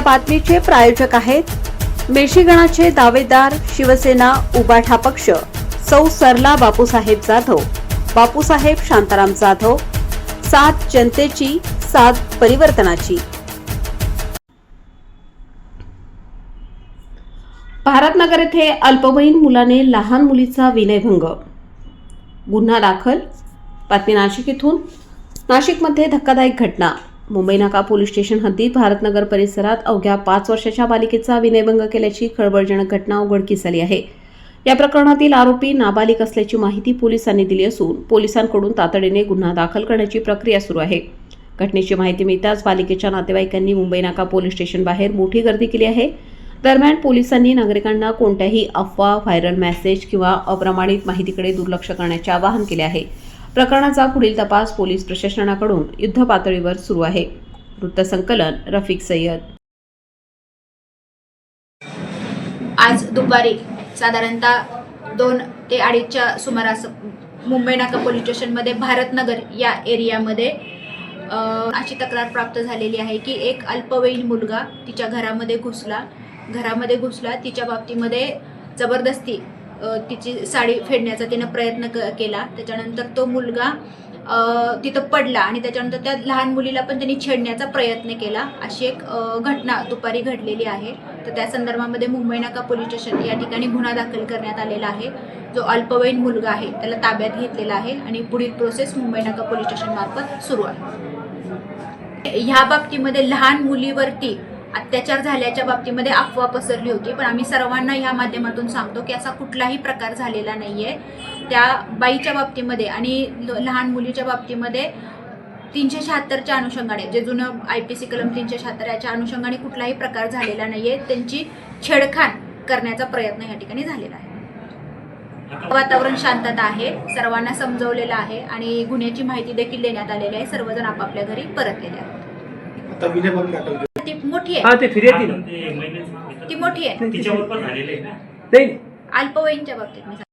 बातमीचे प्रायोजक आहेत मेशीगणाचे दावेदार शिवसेना उबाठा पक्ष सौ सरला बापूसाहेब जाधव बापूसाहेब शांताराम जाधव सात जनतेची सात परिवर्तनाची. भारतनगर येथे अल्पवयीन मुलाने लहान मुलीचा विनयभंग. गुन्हा दाखल. बातमी नाशिक इथून. नाशिकमध्ये धक्कादायक घटना. मुंबई नाका पोलीस स्टेशन हद्दीत भारतनगर परिसरात अवघ्या पाच वर्षाच्या बालिकेचा विनयभंग केल्याची खळबळजनक घटना उघडकीस आली आहे. या प्रकरणातील आरोपी नाबालिक असल्याची माहिती पोलिसांनी दिली असून पोलिसांकडून तातडीने गुन्हा दाखल करण्याची प्रक्रिया सुरू आहे. घटनेची माहिती मिळताच पालिकेच्या नातेवाईकांनी मुंबई नाका पोलीस स्टेशन बाहेर मोठी गर्दी केली आहे. दरम्यान पोलिसांनी नागरिकांना कोणत्याही अफवा व्हायरल मेसेज किंवा अप्रमाणित माहितीकडे दुर्लक्ष करण्याचे आवाहन केले आहे. प्रकरणाचा पुढील तपास पोलीस प्रशासनाकडून युद्ध पातळीवर सुरू आहे. वृत्तसंकलन रफिक सय्यद. आज दुपारी साधारणतः दोन ते अडीचच्या सुमारास मुंबई नाका पोलीस स्टेशनमध्ये भारतनगर या एरियामध्ये अशी तक्रार प्राप्त झालेली आहे की एक अल्पवयीन मुलगा तिच्या घरामध्ये घुसला. घरामध्ये घुसला तिच्या बाबतीमध्ये जबरदस्ती तिची साडी फेडण्याचा तिनं प्रयत्न क केला. त्याच्यानंतर तो मुलगा तिथं पडला आणि त्याच्यानंतर त्या लहान मुलीला पण त्यांनी छेडण्याचा प्रयत्न केला. अशी एक घटना दुपारी घडलेली आहे. तर त्या संदर्भामध्ये मुंबई नाका पोलीस स्टेशन या ठिकाणी गुन्हा दाखल करण्यात आलेला आहे. जो अल्पवयीन मुलगा आहे त्याला ताब्यात घेतलेला आहे आणि पुढील प्रोसेस मुंबई नाका पोलीस स्टेशनमार्फत सुरू आहे. ह्या बाबतीमध्ये लहान मुलीवरती अत्याचार झाल्याच्या बाबतीमध्ये अफवा पसरली होती पण आम्ही सर्वांना ह्या माध्यमातून सांगतो की असा कुठलाही प्रकार झालेला नाही आहे त्या बाईच्या बाबतीमध्ये आणि ल- लहान मुलीच्या बाबतीमध्ये तीनशे शहात्तरच्या अनुषंगाने जे जुनं आय पी सी कलम तीनशे शहात्तर याच्या अनुषंगाने कुठलाही प्रकार झालेला नाही आहे त्यांची छेडखाण करण्याचा प्रयत्न या ठिकाणी झालेला आहे. वातावरण शांतता आहे सर्वांना समजवलेलं आहे आणि गुन्ह्याची माहिती देखील देण्यात आलेली आहे सर्वजण आपापल्या घरी परतलेले आहेत. दाखल केला. ती मोठी हा आहे ते फिर्यादी ना. ती मोठी आहे. तिच्यावर पण झालेलं नाही. अल्पवयीनच्या बाबतीत मी सांगते.